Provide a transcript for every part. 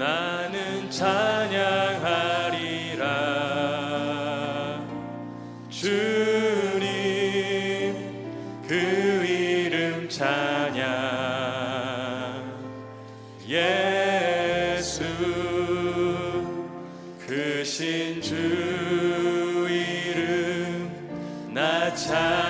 나는 찬양하리라. 주님 그 이름 찬양. 예수 그신 주 이름 나 찬양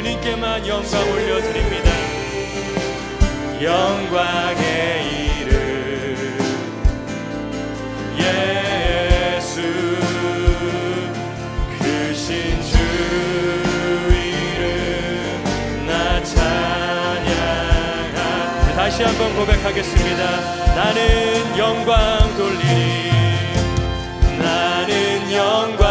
주님께만 영광 올려드립니다. 영광의 이름. 예. 다시 한번 고백하겠습니다. 나는 영광 돌리니 나는 영광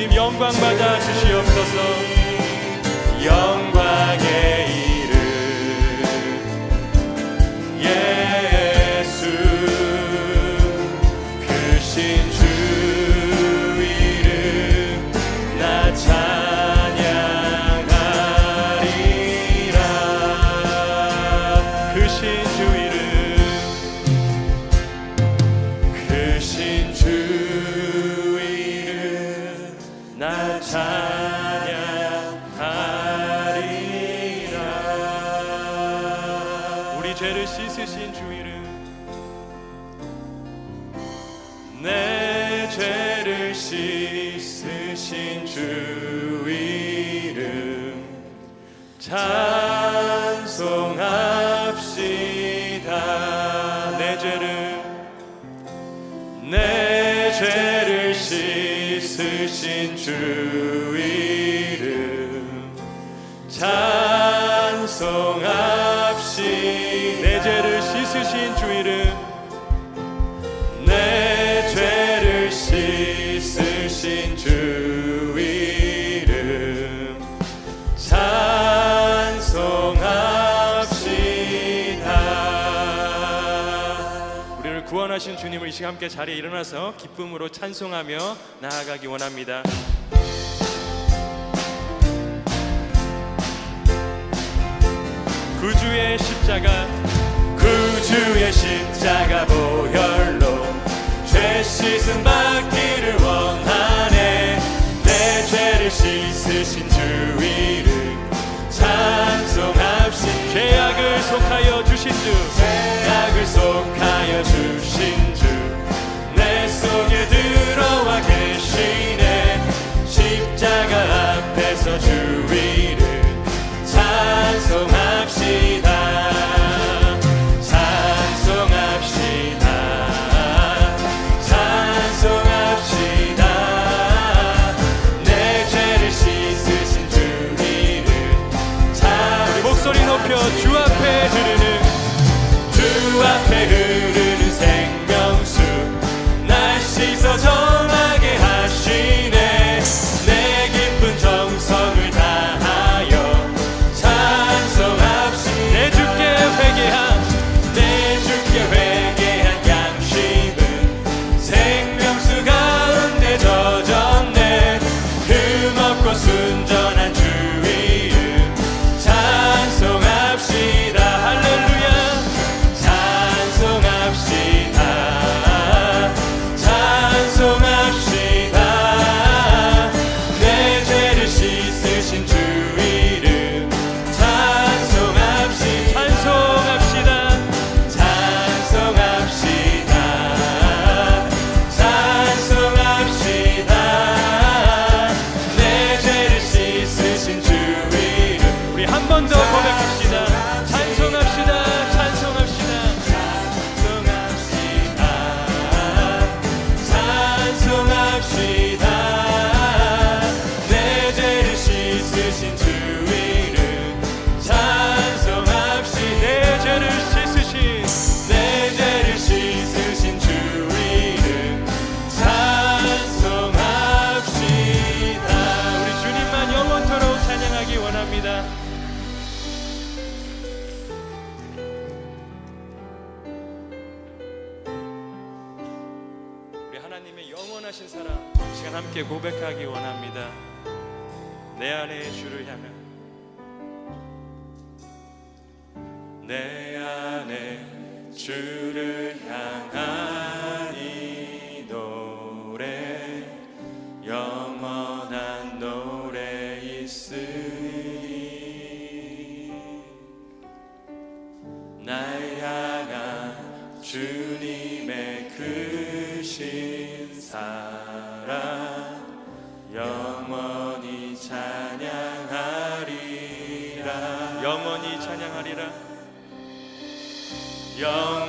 주님 영광 받아 주시옵소서. 영광 찬송합시다. 내 죄를 내 죄를 씻으신 주. 거하신 주님을 이 시간 함께 자리에 일어나서 기쁨으로 찬송하며 나아가기 원합니다. 그 구주의 십자가 그 구주의 십자가 보혈로 죄 씻음 받기를 원하네 내 죄를 씻으신 고백하기 원합니다. 내 안에 주를 향한 내 안에 주를 향한 이 노래 영원한 노래 있으니 날 향한 주님의 크신 그 사랑 young.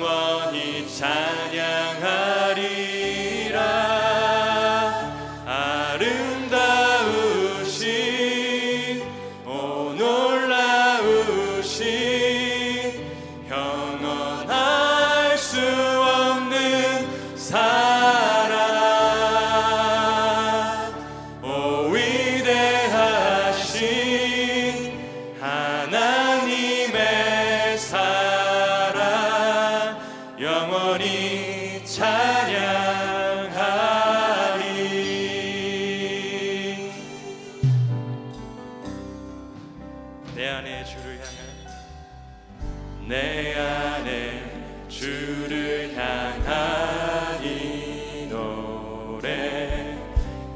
내 안에 주를 향한 이 노래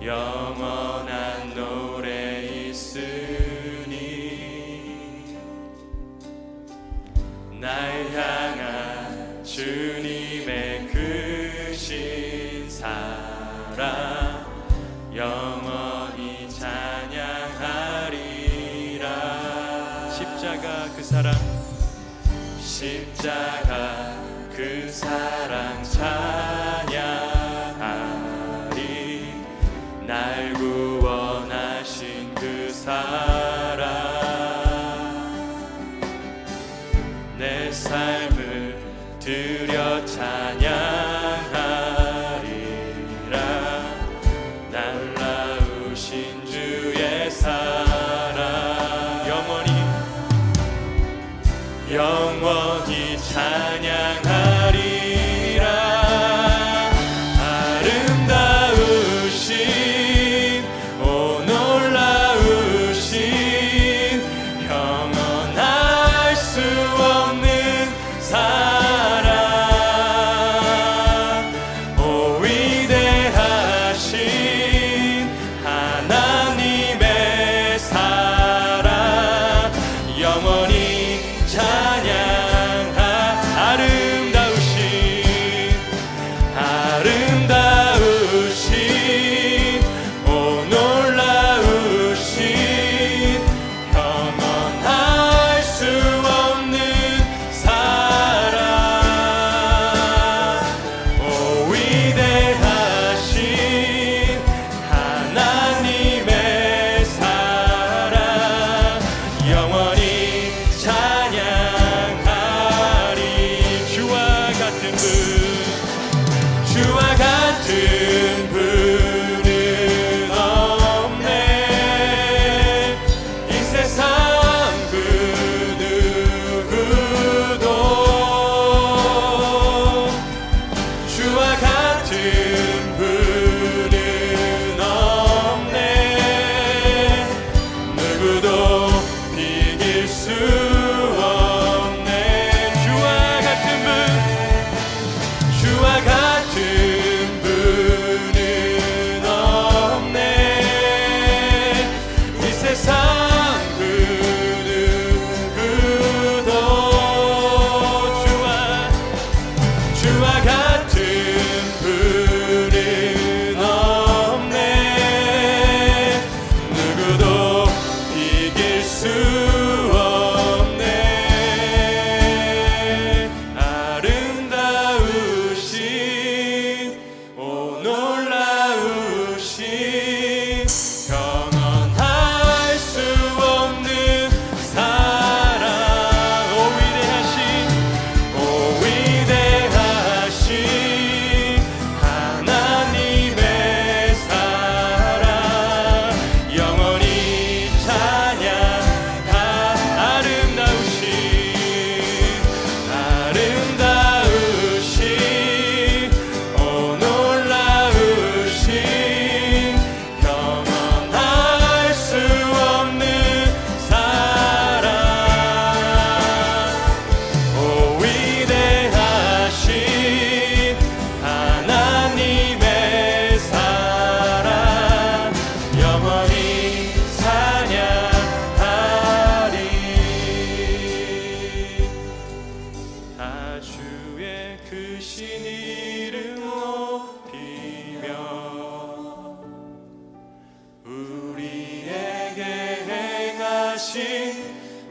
영원한 노래 있으니 날 향한 주님의 크신 사랑 영원히 찬양하리라. 십자가 그 사랑. 십자가 그 사랑 찬양하리. 날 구원하신 그 사랑. 내 삶을 들여 찬양하리라. 날라우신 주의 사랑.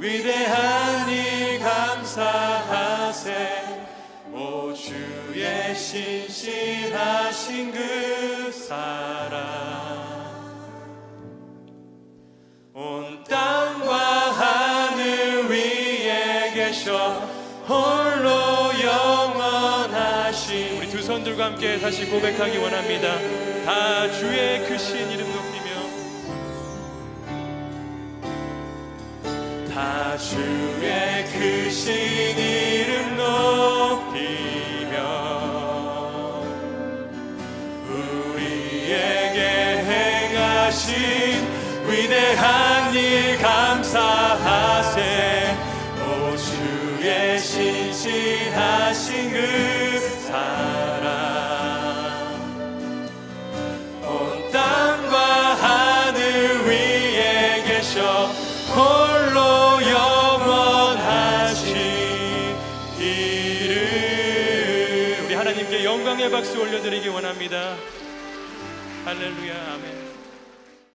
위대한 일 감사하세. 오 주의 신실하신 그 사랑. 온 땅과 하늘 위에 계셔 홀로 주님과 함께 다시 고백하기 원합니다. 다 주의 크신 이름 높이며. 다 주의 크신 이름 높이며. 우리에게 행하신 위대한 일 감사하며. 박수 올려드리기 원합니다. 할렐루야, 아멘.